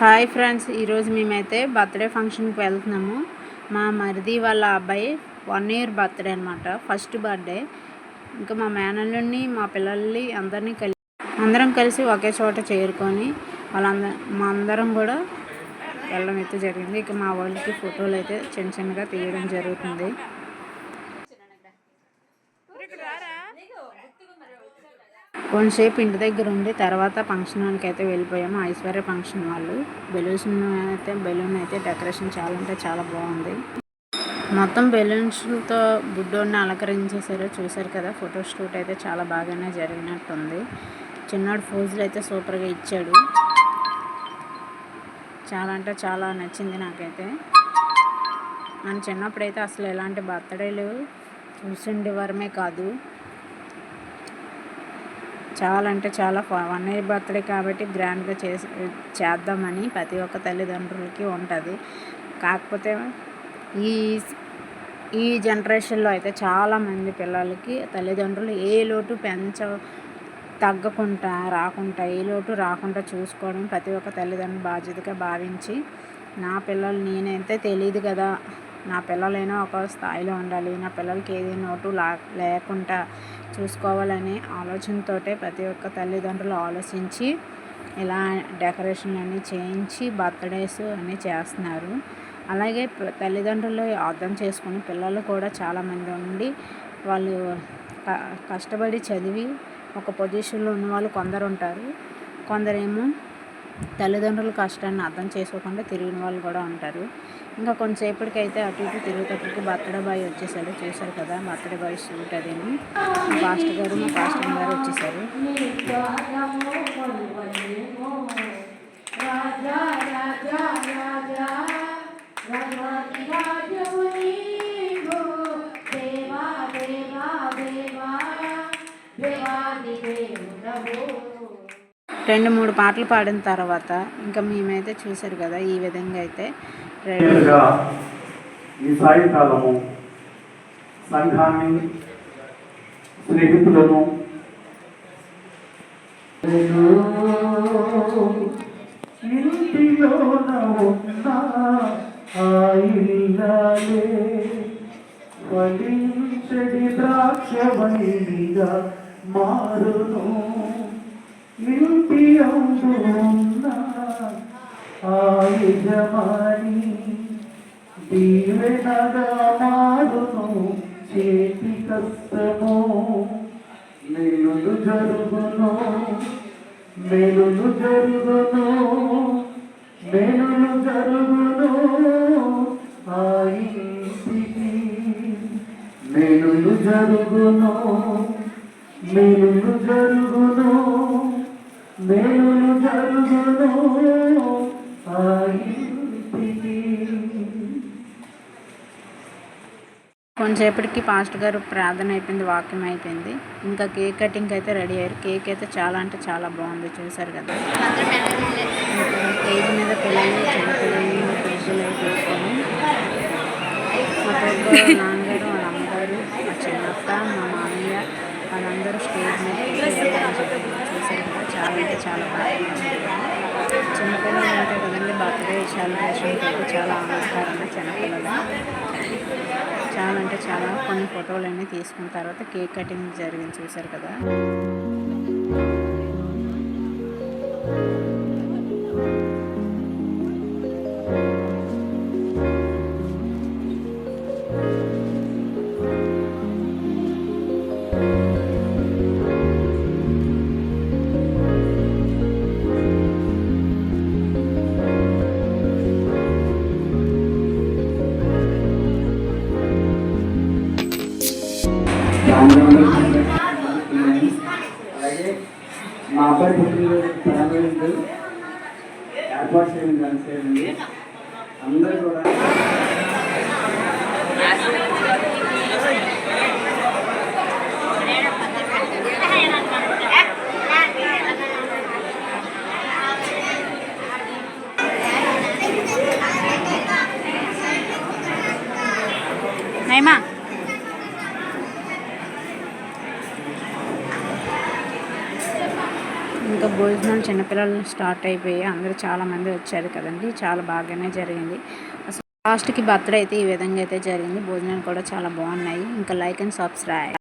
Hi friends ఈరోజు మేమైతే birthday ఫంక్షన్కి వెళ్తున్నాము. మా మరిది వాళ్ళ అబ్బాయి వన్ ఇయర్ బర్త్డే అనమాట ఫస్ట్ బర్త్డే. ఇంకా మా మేనల్లుని మా పిల్లల్ని అందరినీ కలిసి అందరం కలిసి ఒకే చోట చేరుకొని వాళ్ళంద మా అందరం కూడా వెళ్ళడం అయితే జరిగింది. ఇక మా వాళ్ళకి ఫోటోలు అయితే చిన్న చిన్నగా తీయడం జరుగుతుంది. కొంతసేపు ఇంటి దగ్గర ఉండి తర్వాత ఫంక్షన్ హాల్కి అయితే వెళ్ళిపోయాము. ఐశ్వర్య ఫంక్షన్ వాళ్ళు బెలూన్స్ అయితే బెలూన్ అయితే డెకరేషన్ చాలా అంటే చాలా బాగుంది. మొత్తం బెలూన్స్తో బుడ్డోడిని అలంకరించేసారు చూసారు కదా ఫోటో షూట్ అయితే చాలా బాగానే జరిగినట్టుంది. చిన్నోడు ఫోజులు అయితే సూపర్గా ఇచ్చాడు. చాలా అంటే చాలా నచ్చింది నాకైతే. నన్ను చిన్నప్పుడైతే అసలు ఎలాంటి బర్త్డేలు చూసిండేవారమే కాదు. చాలా అంటే చాలా వన్ ఇయర్ బర్త్డే కాబట్టి గ్రాండ్గా చేసి చేద్దామని ప్రతి ఒక్క తల్లిదండ్రులకి ఉంటుంది. కాకపోతే ఈ ఈ జనరేషన్లో అయితే చాలామంది పిల్లలకి తల్లిదండ్రులు ఏ లోటు పెంచ తగ్గకుండా రాకుండా ఏ లోటు రాకుండా చూసుకోవడం ప్రతి ఒక్క తల్లిదండ్రులు బాధ్యతగా భావించి నా పిల్లలు నేనైతే తెలియదు కదా నా పిల్లలైనా ఒక స్థాయిలో ఉండాలి నా పిల్లలకి ఏదైనా నోటు లా లేకుండా చూసుకోవాలనే ఆలోచనతో ప్రతి ఒక్క తల్లిదండ్రులు ఆలోచించి ఇలా డెకరేషన్ అన్నీ చేయించి బర్త్డేస్ అన్నీ చేస్తున్నారు. అలాగే తల్లిదండ్రులు అర్థం చేసుకుని పిల్లలు కూడా చాలామంది ఉండి వాళ్ళు క- కష్టపడి చదివి ఒక పొజిషన్లో ఉన్న వాళ్ళు కొందరు ఉంటారు. కొందరేమో తల్లిదండ్రుల కష్టాన్ని అర్థం చేసుకోకుండా తిరిగిన వాళ్ళు కూడా ఉంటారు. ఇంకా కొంతసేపటికైతే అటు ఇటు తిరుగుతప్పటికి బర్త్డే బాయ్ వచ్చేసాడు. చూశారు కదా బర్త్డే బాయ్ షూట్ అదేమి. మా పాస్టర్ గారు మా పాస్టర్ గారు వచ్చేసారు. రెండు మూడు పాటలు పాడిన తర్వాత ఇంకా మేమైతే చూశారు కదా ఈ విధంగా అయితే ఈ సాయంకాలము సంఘాన్ని స్నేహితులను ద్రాక్షవల్లిగా మారును. ఇంటి అందు ఉన్న ఆ దీవెనగా మారును చేతి కష్టము మెలులు జరుగును మెలులు జరుగును మెలులు జరుగును ఆ ఇంటికి. మెలులు జరుగును మెలులు జరుగును మెలులు జరుగును ఆ ఇంటికి కొంతసేపటికి పాస్టర్ గారు ప్రార్థన అయిపోయింది వాక్యం అయిపోయింది. ఇంకా కేక్ కటింగ్ అయితే రెడీ అయ్యారు. కేక్ అయితే చాలా అంటే చాలా బాగుంది చూసారు కదా. స్టేజ్ మీద పిల్లలు చిన్న పిల్లలు పెద్దలు మా పెద్ద నాన్నగారు వాళ్ళ అమ్మగారు మా చిన్నత్త మా మామయ్య వాళ్ళందరూ స్టేజ్ మీద కూర్చొని చూసారు కదా చాలా బాగా చిన్నపిల్లలు ఉంటాయి కదండి బర్త్డే సెలబ్రేషన్ అయితే చాలా ఆనందకరంగా చిన్నపిల్లలు. చాలా అంటే చాలా కొన్ని ఫోటోలు అన్నీ తీసుకున్న తర్వాత కేక్ కటింగ్ జరిగింది చూసారు కదా. అబ్బాయి పుట్టినరోజు ఫ్యామిలీ ఏర్పాటు చేయడం దాని చేయండి అందరూ కూడా నైమా ఇంకా భోజనం చిన్నపిల్లలు స్టార్ట్ అయిపోయి అందరూ చాలామంది వచ్చారు కదండి. చాలా బాగానే జరిగింది. అసలు లాస్ట్కి బర్త్డే అయితే ఈ విధంగా అయితే జరిగింది. భోజనాలు కూడా చాలా బాగున్నాయి. ఇంకా లైక్ అండ్ సబ్స్క్రైబ్.